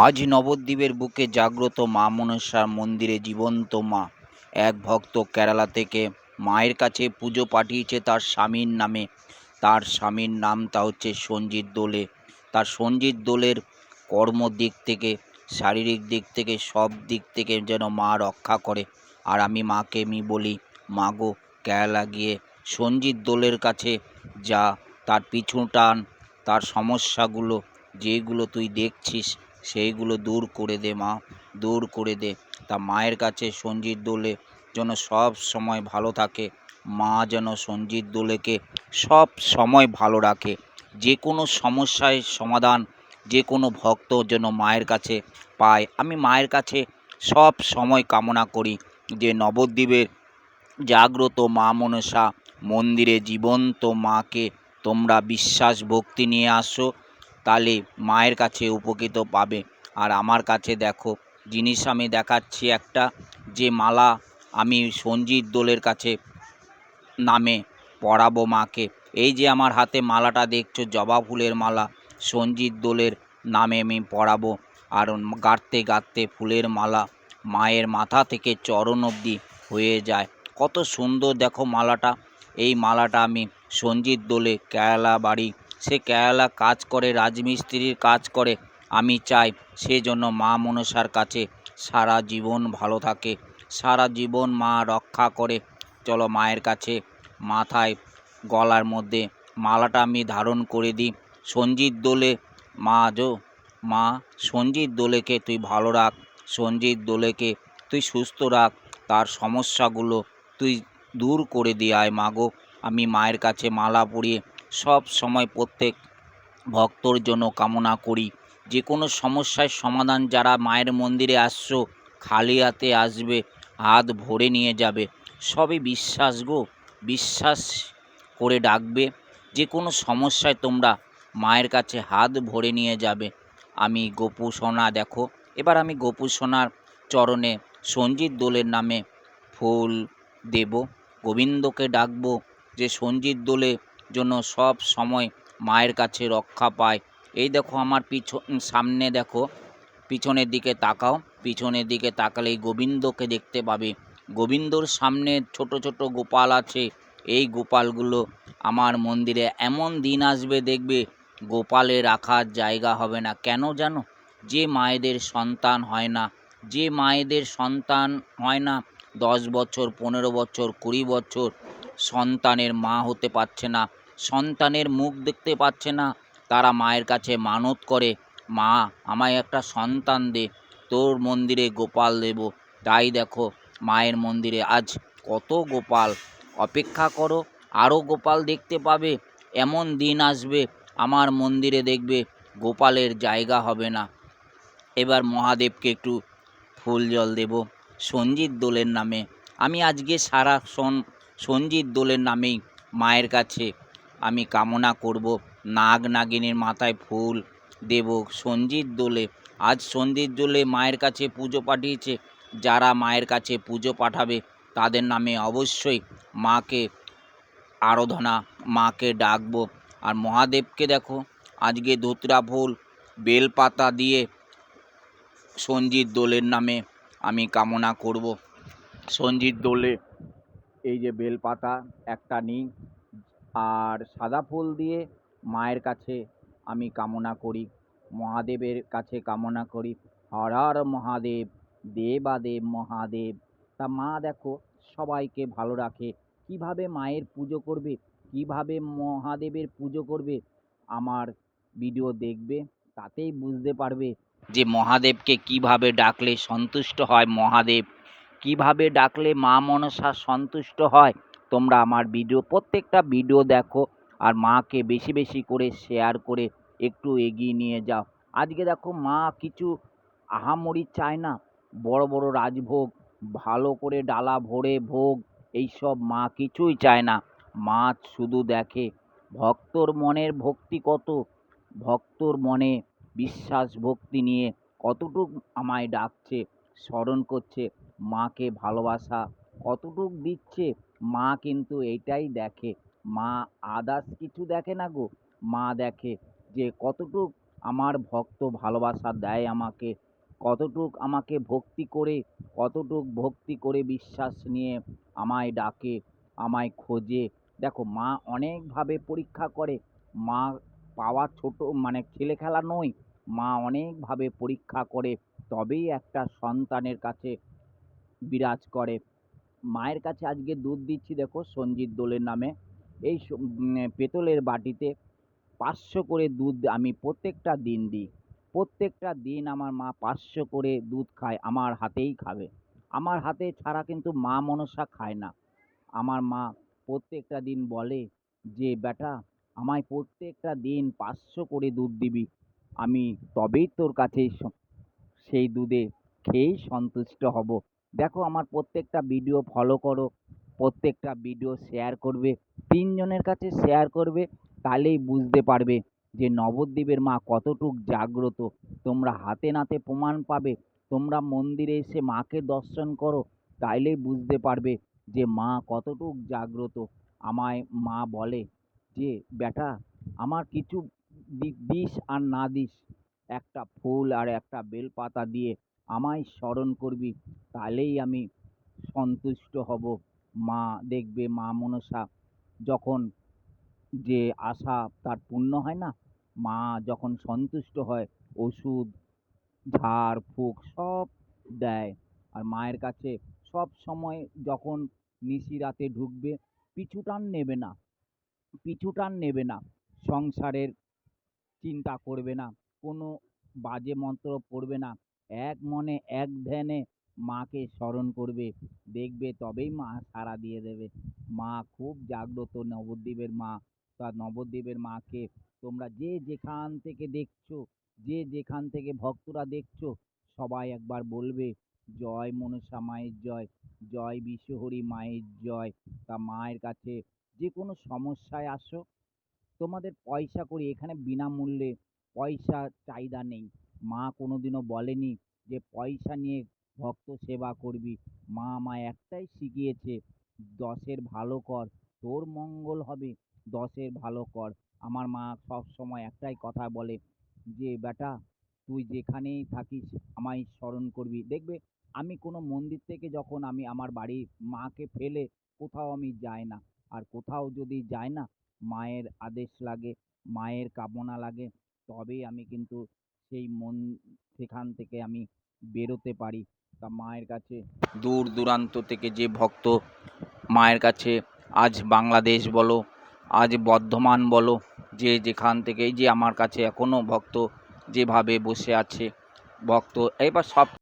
আজ নবদ্বীপের বুকে জাগ্রত মা মনসার মন্দিরে জীবন্ত মা। এক ভক্ত কেরালা থেকে মায়ের কাছে পুজো পাঠিয়েছে তার স্বামীর নামে। তার স্বামীর নামটা হচ্ছে সঞ্জিত দোলে। তার সঞ্জিত দোলের কর্ম দিক থেকে, শারীরিক দিক থেকে, সব দিক থেকে যেন মা রক্ষা করে। আর আমি মাকে, আমি বলি, মা গো, কেরালা গিয়ে সঞ্জিত দোলের কাছে যা, তার পিছু টান, তার সমস্যাগুলো, যেগুলো তুই দেখছিস সেইগুলো দূর করে দে, মা। দূর করে দে। তা মায়ের কাছে সঞ্জিত দোলে যেন সব সময় ভালো থাকে। মা যেন সঞ্জিত দোলেকে সব সময় ভালো রাখে। যে কোনো সমস্যায় সমাধান যে কোনো ভক্ত যেন মায়ের কাছে পায়। আমি মায়ের কাছে সব সময় কামনা করি যে নবদ্বীপের জাগ্রত মা মনসা মন্দিরে জীবন্ত মাকে তোমরা বিশ্বাস ভক্তি নিয়ে আসো। তাহলে মায়ের কাছে উপকৃত পাবে। আর আমার কাছে দেখো, জিনিস আমি দেখাচ্ছি একটা, যে মালা আমি সঞ্জিত দোলের কাছে নামে পরাবো মাকে। এই যে আমার হাতে মালাটা দেখছ, জবা ফুলের মালা, সঞ্জিত দোলের নামে আমি পরাবো। আর গাঁথতে গাঁথতে ফুলের মালা মায়ের মাথা থেকে চরণ অবধি হয়ে যায়। কত সুন্দর দেখো মালাটা। এই মালাটা আমি সঞ্জিত দোলে কেরালা বাড়ি সে কেরালা কাজ করে, রাজমিস্ত্রির কাজ করে। আমি চাই সে সেজন্য মা মনসার কাছে সারা জীবন ভালো থাকে। সারা জীবন মা রক্ষা করে। চলো মায়ের কাছে মাথায় গলার মধ্যে মালাটা আমি ধারণ করে দিই। সঞ্জিত দোলে, মা যো মা, সঞ্জিত দোলেকে তুই ভালো রাখ। সঞ্জিত দোলেকে তুই সুস্থ রাখ। তার সমস্যাগুলো তুই দূর করে দিয়ে আয় মা গো। আমি মায়ের কাছে মালা পরিয়ে সব সময় প্রত্যেক ভক্তর জন্য কামনা করি। যে কোনো সমস্যার সমাধান যারা মায়ের মন্দিরে আসছো খালি হাতে আসবে, হাত ভরে নিয়ে যাবে, সবই বিশ্বাস গো। বিশ্বাস করে ডাকবে। যে কোনো সমস্যায় তোমরা মায়ের কাছে হাত ভরে নিয়ে যাবে। আমি গোপু সোনা, দেখো। এবার আমি গোপু সোনার চরণে সঞ্জিত দোলের নামে ফুল দেব। গোবিন্দকে ডাকবো যে সঞ্জিত দোলে জন্য সব সময় মায়ের কাছে রক্ষা পায়। এই দেখো আমার পিছন, সামনে দেখো, পিছনের দিকে তাকাও, পিছনের দিকে তাকালেই গোবিন্দকে দেখতে পাবে। গোবিন্দর সামনে ছোট ছোট গোপাল আছে। এই গোপালগুলো আমার মন্দিরে এমন দিন আসবে, দেখবে গোপালে রাখার জায়গা হবে না। কেন জানো? যে মায়েদের সন্তান হয় না, যে মায়েদের সন্তান হয় না, দশ বছর, পনেরো বছর, কুড়ি বছর সন্তানের মা হতে পারছে না। সন্তানের মুখ দেখতে পাচ্ছে না। তারা মায়ের কাছে মানত করে, মা, আমায় একটা সন্তান দে, তোর মন্দিরে গোপাল দেব। তাই দেখো, মায়ের মন্দিরে আজ কত গোপাল। অপেক্ষা করো আরও গোপাল দেখতে পাবে। এমন দিন আসবে, আমার মন্দিরে দেখবে, গোপালের জায়গা হবে না। এবার মহাদেবকে একটু ফুল জল দেব। সঞ্জিত দোলের নামে। আমি আজকে সারা সন, সঞ্জিত দোলের নামেই মায়ের কাছে আমি কামনা করব। নাগ নাগিনীর মাথায় ফুল দেব সঞ্জিত দোলে। আজ সঞ্জিত দোলে মায়ের কাছে পুজো পাঠিয়েছে। যারা মায়ের কাছে পুজো পাঠাবে তাদের নামে অবশ্যই মাকে আরাধনা, মাকে ডাকবো। আর মহাদেবকে দেখো, আজকে ধুতরা ফুল, বেলপাতা দিয়ে সঞ্জিত দোলের নামে আমি কামনা করব। সঞ্জিত দোলে এই যে বেলপাতা, একটা নিই আর সাদা ফুল দিয়ে মায়ের কাছে আমি কামনা করি, মহাদেবের কাছে কামনা করি। হর হর মহাদেব, দেবাদেব মহাদেব। তা মা দেখো, সবাইকে ভালো রাখে। কীভাবে মায়ের পুজো করবে, কীভাবে মহাদেবের পুজো করবে, আমার ভিডিও দেখবে, তাতেই বুঝতে পারবে যে মহাদেবকে কীভাবে ডাকলে সন্তুষ্ট হয় মহাদেব। কীভাবে ডাকলে মা মনসা সন্তুষ্ট হয় তোমরা আমার ভিডিও প্রত্যেকটা ভিডিও দেখো আর মাকে বেশি বেশি করে শেয়ার করে একটু এগিয়ে নিয়ে যাও। আজকে দেখো মা কিছু আহামরি চায় না, বড় বড় রাজভোগ, ভালো করে ডালা ভরে ভোগ, এইসব মা কিছুই চায় না। মা শুধু দেখে, ভক্তর মনের ভক্তি কত? ভক্তর মনে বিশ্বাস ভক্তি নিয়ে কতটুক আমায় ডাকছে, স্মরণ করছে, মাকে ভালোবাসা কতটুক দিচ্ছে মা কিন্তু এইটাই দেখে। মা আদার্স কিছু দেখে না গো। মা দেখে যে কতটুক আমার ভক্ত ভালোবাসা দেয় আমাকে, কতটুক আমাকে ভক্তি করে, কতটুক ভক্তি করে বিশ্বাস নিয়ে আমায় ডাকে, আমায় খোঁজে। দেখো, মা অনেকভাবে পরীক্ষা করে। মা পাওয়া ছোট মানে ছেলে খেলা নয়। মা অনেকভাবে পরীক্ষা করে, তবেই একটা সন্তানের কাছে বিরাজ করে। মায়ের কাছে আজকে দুধ দিচ্ছি, দেখো, সঞ্জিত দোলের নামে। এই পেতলের বাটিতে পাঁচশো করে দুধ আমি প্রত্যেকটা দিন দিই। প্রত্যেকটা দিন আমার মা পাঁচশো করে দুধ খায়, আমার হাতেই খাবে। আমার হাতে ছাড়া কিন্তু মা মনসা খায় না। আমার মা প্রত্যেকটা দিন বলে যে, বেটা, আমায় প্রত্যেকটা দিন পাঁচশো করে দুধ দিবি। আমি তবেই তোর কাছে সেই দুধে খেয়েই সন্তুষ্ট হব। দেখো আমার প্রত্যেকটা ভিডিও ফলো করো, প্রত্যেকটা ভিডিও শেয়ার করবে, তিনজনের কাছে শেয়ার করবে, তাহলেই বুঝতে পারবে যে নবদ্বীপের মা কতটুক জাগ্রত। তোমরা হাতে নাতে প্রমাণ পাবে, তোমরা মন্দিরে এসে মাকে দর্শন করো, তাইলেই বুঝতে পারবে যে মা কতটুক জাগ্রত। আমায় মা বলে যে, বেটা, আমার কিছু দিস আর না দিস, একটা ফুল আর একটা বেলপাতা দিয়ে আমায় স্মরণ করবি, তাহলেই আমি সন্তুষ্ট হব। মা দেখবে, মা মনসা যখন যে আশা তার পূর্ণ হয় না, মা যখন সন্তুষ্ট হয়, ওষুধ, ঝাড়, ফুঁক সব দেয়। আর মায়ের কাছে সব সময় যখন নিশি রাতে ঢুকবে, পিছু টান নেবে না, পিছু টান নেবে না, সংসারের চিন্তা করবে না, কোনো বাজে মন্ত্র পড়বে না এক মনে এক ধ্যানে মাকে স্মরণ করবে। দেখবে তবেই মা সাড়া দিয়ে দেবে। মা খুব জাগ্রত নবদ্বীপের মা। তা নবদ্বীপের মাকে তোমরা যে যেখান থেকে দেখছ, যে যেখান থেকে ভক্তরা দেখছ, সবাই একবার বলবে, জয় মনসা মায়ের জয় জয় বিশ্বহরি মায়ের জয়। তা মায়ের কাছে যে কোনো সমস্যায় আসো। তোমাদের পয়সা কড়ি এখানে বিনামূল্যে পয়সা চাহিদা নেই। মা কোনোদিনও বলেনি যে পয়সা নিয়ে ভক্ত সেবা করবি। মা আমায় একটাই শিখিয়েছে, দশের ভালো কর, তোর মঙ্গল হবে, দশের ভালো কর। আমার মা সব সময় একটাই কথা বলে যে, বেটা, তুই যেখানেই থাকিস আমায় স্মরণ করবি। দেখবে, আমি কোনো মন্দির থেকে যখন আমি আমার বাড়ির মাকে ফেলে কোথাও আমি যাই না। আর কোথাও যদি যাই না, মায়ের আদেশ লাগে, মায়ের কামনা লাগে, তবেই আমি কিন্তু সেই মন সেখান থেকে আমি বেরোতে পারি। তা মায়ের কাছে দূর দূরান্ত থেকে যে ভক্ত মায়ের কাছে, আজ বাংলাদেশ বলো, আজ বর্ধমান বলো, যে যেখান থেকে যে আমার কাছে এখনও ভক্ত যেভাবে বসে আছে, ভক্ত। এবার সব